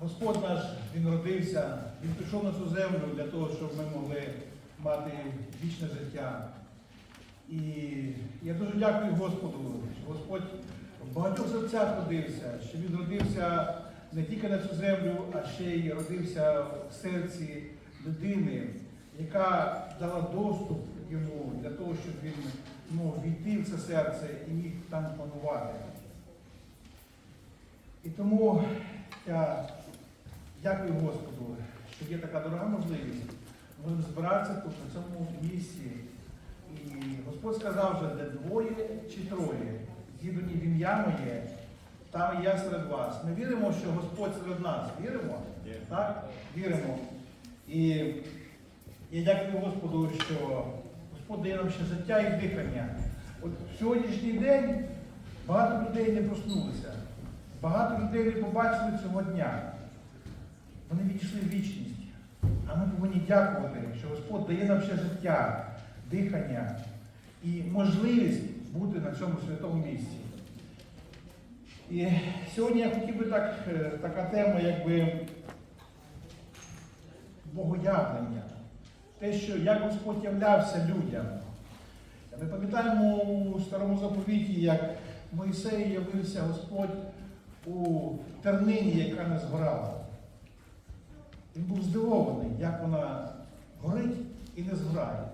Господь наш, Він родився, Він прийшов на цю землю для того, щоб ми могли мати вічне життя. І я дуже дякую Господу, що Господь в багатьох серцях родився, що Він родився не тільки на цю землю, а ще й родився в серці людини, яка дала доступ йому для того, щоб він мог війти в це серце і міг там панувати. І тому я дякую Господу, що є така дорога можливість. Ми будемо збиратися тут, на цьому місці. І Господь сказав, що де двоє чи троє, зібрані в ім'я моє, там і я серед вас. Ми віримо, що Господь серед нас. Віримо? Так? Віримо. І я дякую Господу, що Господь дає нам ще життя і дихання. От в сьогоднішній день багато людей не проснулися. Багато людей не побачили цього дня. Вони відійшли в вічність. А ми повинні дякувати, що Господь дає нам ще життя, дихання і можливість бути на цьому святому місці. І сьогодні я хотів би так, е, така тема, якби богоявлення. Те, що як Господь являвся людям. Ми пам'ятаємо у старому заповіті, як Моїсею явився Господь у тернині, яка не згорала. Він був здивований, як вона горить і не згорає.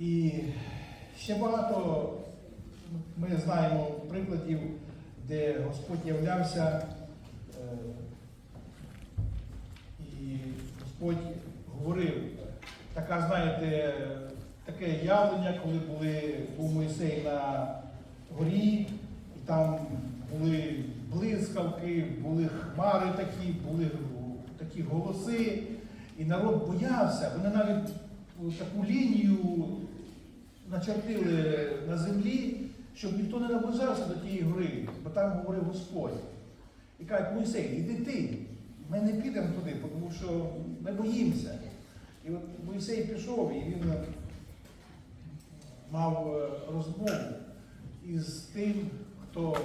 І ще багато ми знаємо прикладів, де Господь являвся, е, і Господь говорив. Така, знаєте, таке явлення, коли були, був Моїсей на горі, і там були блискавки, були хмари такі, були такі голоси, і народ боявся. Вони навіть таку лінію начертили на землі, щоб ніхто не наближався до тієї гори, бо там говорив Господь. І кажуть, Мойсей, іди ти, ми не підемо туди, тому що ми боїмося. І от Мойсей пішов, і він мав е, розмову із тим, хто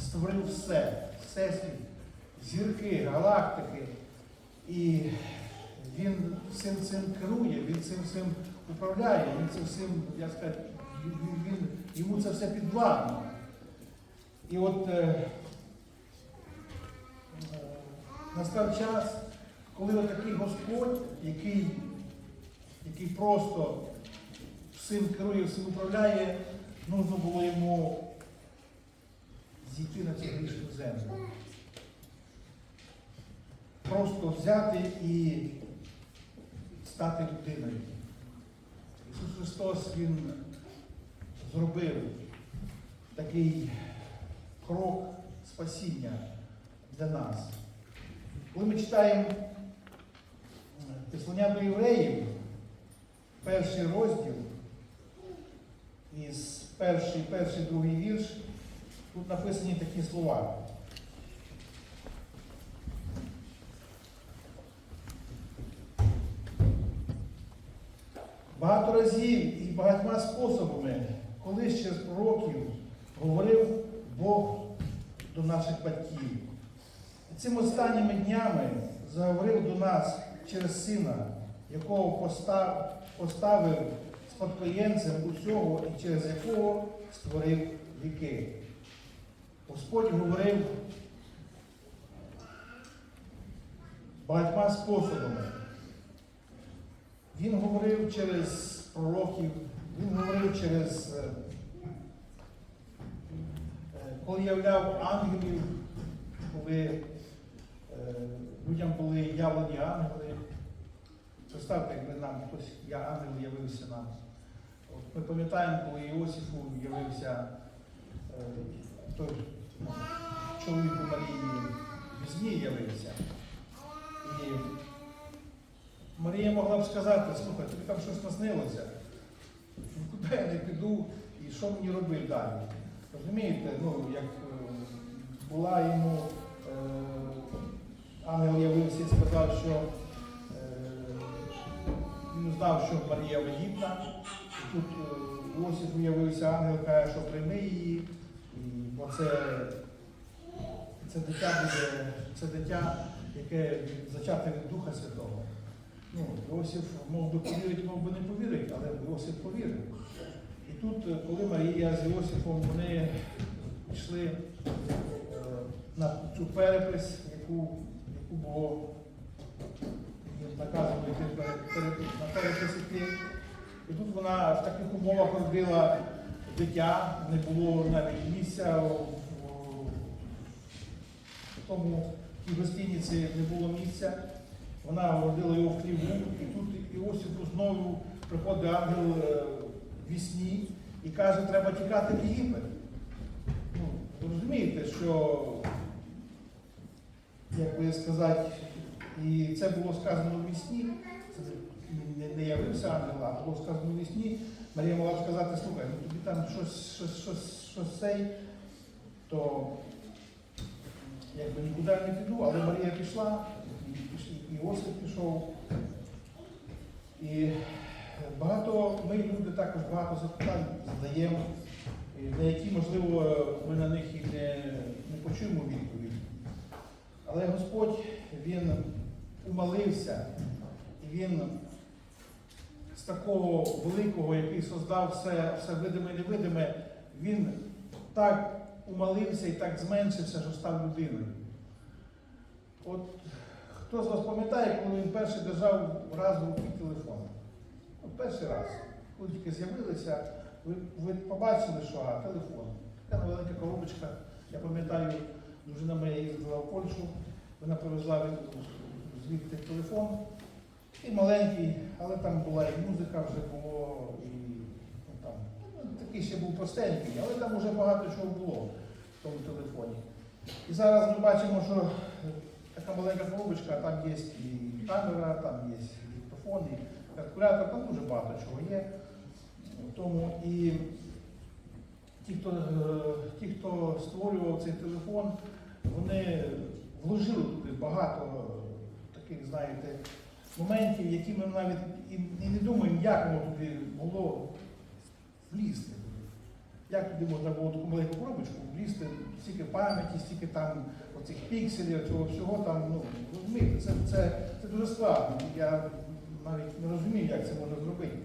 створив все, всесвіт, зірки, галактики. І він цим цим керує, він цим цим управляє, він цим всім, я скажу, він, йому це все підвладно. І от е, е, настав час, коли отакий Господь, який, який просто всім керує, всім управляє, нужно було йому зійти на цю грішну землю. Просто взяти і стати людиною. Ісус Христос Він зробив такий крок спасіння для нас. Коли ми читаємо Післання до євреїв, перший розділ, із перший, перший, другий вірш, тут написані такі слова. Багато разів і багатьма способами, колись через пророків говорив Бог до наших батьків. І цими останніми днями заговорив до нас через сина, якого постав, поставив спадкоємцем усього і через якого створив віки. Господь говорив багатьма способами. Він говорив через пророків, він говорив через, е, е, коли являв ангелів, коли е, людям були явлені ангели. Представте, якби нам хтось, я ангел явився нам. От Ми пам'ятаємо, коли Іосифу явився той ну, чоловік у Марії, в зні явився. І Марія могла б сказати, слухай, тобі там щось наснилося. Ну, Куди я не піду і що мені робити далі? Розумієте, ну, як е, була йому е, ангел явився і сказав, що е, він знав, що Марія вагітна. І тут е, Іосифу явився ангел, каже, що прийми її. І оце це дитя буде, це дитя, яке зачате від Духа Святого. Ну, Іосиф мов би повірить, мов би не повірить, але Іосиф повірив. І тут, е, коли Марія з Іосифом вони йшли е, на цю перепис, яку, яку було наказано на перепис іти. І тут вона в таких умовах родила дитя, не було навіть місця тому тій гостиниці не було місця. Вона родила його в хліву, і тут Іосифу знову приходить ангел е, в вісні і каже, треба тікати в Єгипет. Ну, ви розумієте, що, як би сказати, і це було сказано в вісні, це не, явився ангел, а було сказано в вісні. Марія могла б сказати, слухай, ну тобі там щось, щось, щось, щось цей, то якби нікуди не піду, але Марія пішла, і, Іосиф пішов. І багато, ми люди також багато запитань задаємо, на які, можливо, ми на них і не, не почуємо відповідь. Але Господь, Він умолився, і Він з такого великого, який создав все, все видиме і невидиме, він так умолився і так зменшився, що став людиною. От хто з вас пам'ятає, коли він перший держав раз в телефон? От перший раз. Коли тільки з'явилися, ви, ви побачили, що а, телефон. Така маленька коробочка. Я пам'ятаю, дружина моя їздила в Польщу, вона привезла звідти телефон. І маленький, але там була і музика вже було, і ну, такий ще був простенький, але там вже багато чого було в тому телефоні. І зараз ми бачимо, що така маленька коробочка, там є і камера, там є і диктофон, і калькулятор, там дуже багато чого є. Тому і ті, хто, е, ті, хто створював цей телефон, вони вложили туди багато таких, знаєте, моментів, які ми навіть і не думаємо, як воно туди було влізти. Як туди можна було таку маленьку коробочку влізти, стільки пам'яті, стільки там оцих пікселів, цього всього там, ну, розумієте, це, це, це дуже складно. Я навіть не розумію, як це можна зробити.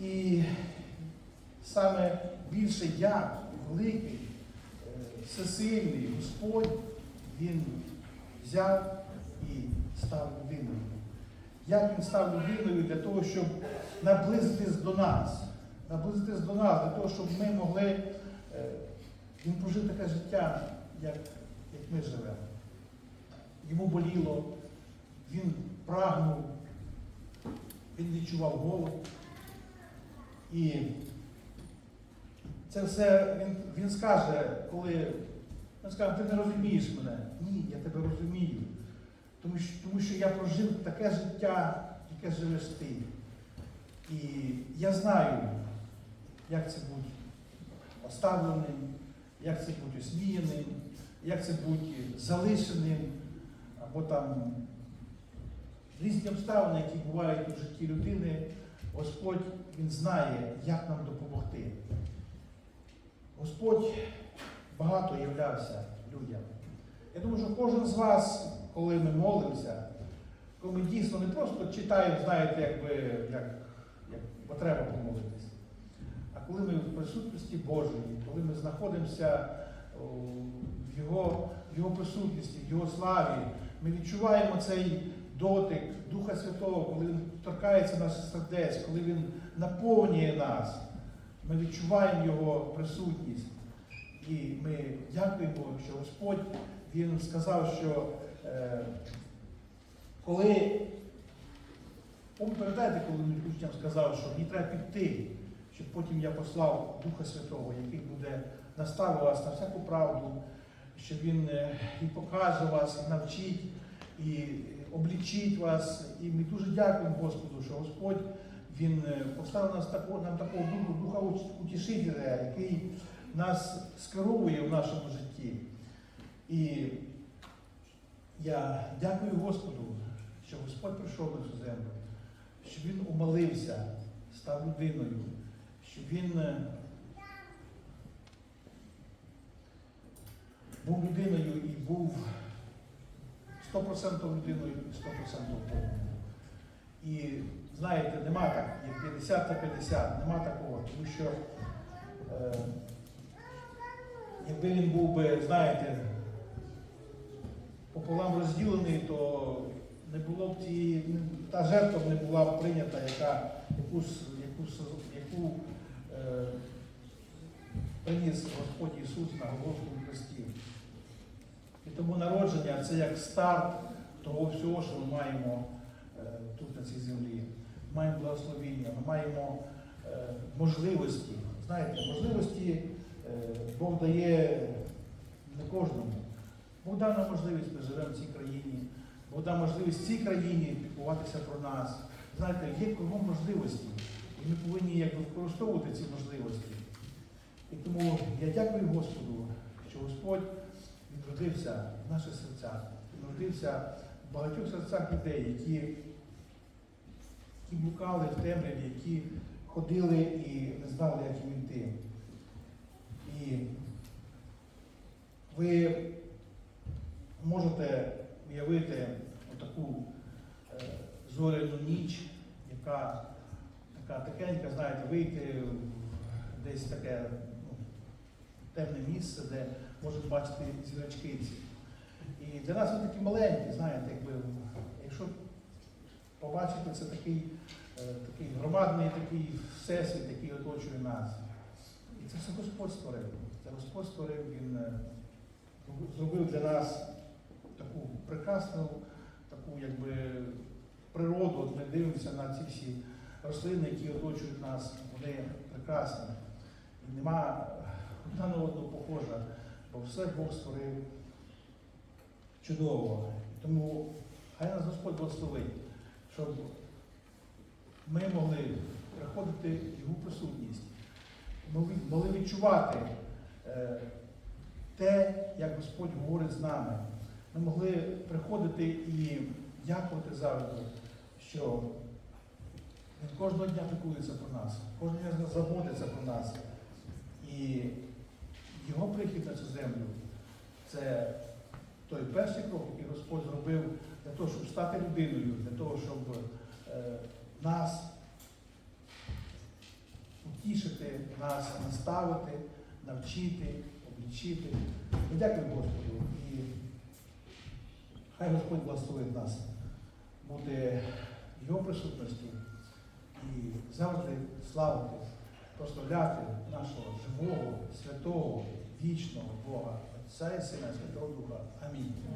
І саме більше я, великий, е, всесильний Господь, Він взяв і став людиною. Як він став людиною для того, щоб наблизитись до нас, наблизитись до нас, для того, щоб ми могли, е, він прожив таке життя, як, як ми живемо. Йому боліло, він прагнув, він відчував голод. І це все він, він скаже, коли він скаже, ти не розумієш мене. Ні, я тебе розумію. Тому що, тому що я прожив таке життя, яке живеш ти. І я знаю, як це бути оставленим, як це бути осміяним, як це бути залишеним, або там різні обставини, які бувають у житті людини, Господь Він знає, як нам допомогти. Господь багато являвся людям. Я думаю, що кожен з вас, коли ми молимося, коли ми дійсно не просто читаємо, знаєте, якби, як, як потреба помолитися, коли ми в присутності Божої, коли ми знаходимося в Його, в Його присутності, в Його славі, ми відчуваємо цей дотик Духа Святого, коли Він торкається наших сердець, коли Він наповнює нас, ми відчуваємо Його присутність. І ми дякуємо, що Господь Він сказав, що е, коли, пам'ятаєте, коли він учням сказав, що мені треба піти, щоб потім я послав Духа Святого, який буде наставив вас на всяку правду, що Він е, і покаже вас, і навчить, і облічить вас. І ми дуже дякуємо Господу, що Господь Він е, поставив нас такого, нам такого духу, духа утішителя, який нас скеровує в нашому житті. І я дякую Господу, що Господь прийшов на цю землю, що Він умолився, став людиною, що Він е, був людиною і був 100% людиною і 100% Богом. І знаєте, нема так, як 50 на 50, нема такого, тому що е, якби він був би, знаєте, пополам розділений, то не було б ті, та жертва не була б прийнята, яка, яку, с- яку, яку приніс Господь Ісус на Голгофському хресті. І тому народження це як старт того всього, що ми маємо е, тут на цій землі. Ми маємо благословіння, ми маємо е, можливості. Знаєте, можливості е, Бог дає не кожному. Бог дав нам можливість, ми живемо в цій країні. Бог дав можливість цій країні піклуватися про нас. Знаєте, є кругом можливості. І ми повинні якби, використовувати ці можливості. І тому я дякую Господу, що Господь відродився в наших серцях, відродився в багатьох серцях людей, які, які блукали в темряві, які ходили і не знали, як їм йти. І ви можете уявити отаку е, зоряну ніч, яка така тихенька, знаєте, вийти в десь таке ну, темне місце, де можуть бачити зірочки. І для нас вони такі маленькі, знаєте, якби, якщо побачити, це такий, е, такий громадний такий всесвіт, який оточує нас. І це все Господь створив. Це Господь створив, Він е, зробив для нас таку прекрасну, таку якби природу. От ми дивимося на ці всі рослини, які оточують нас, вони прекрасні. І нема одна на одну похожа, бо все Бог створив чудово. Тому хай нас Господь благословить, щоб ми могли приходити в Його присутність, могли- відчувати е, те, як Господь говорить з нами. Ми могли приходити і дякувати завжди, що Він кожного дня піклується про нас, кожного дня заботиться про нас. І його прихід на цю землю це той перший крок, який Господь зробив для того, щоб стати людиною, для того, щоб е, нас утішити, нас наставити, навчити, облічити. Ми дякуємо Господу. І хай Господь благословить нас бути в Його присутності і завжди славити, прославляти нашого живого, святого, вічного Бога, Отця і Сина, Святого Духа. Амінь.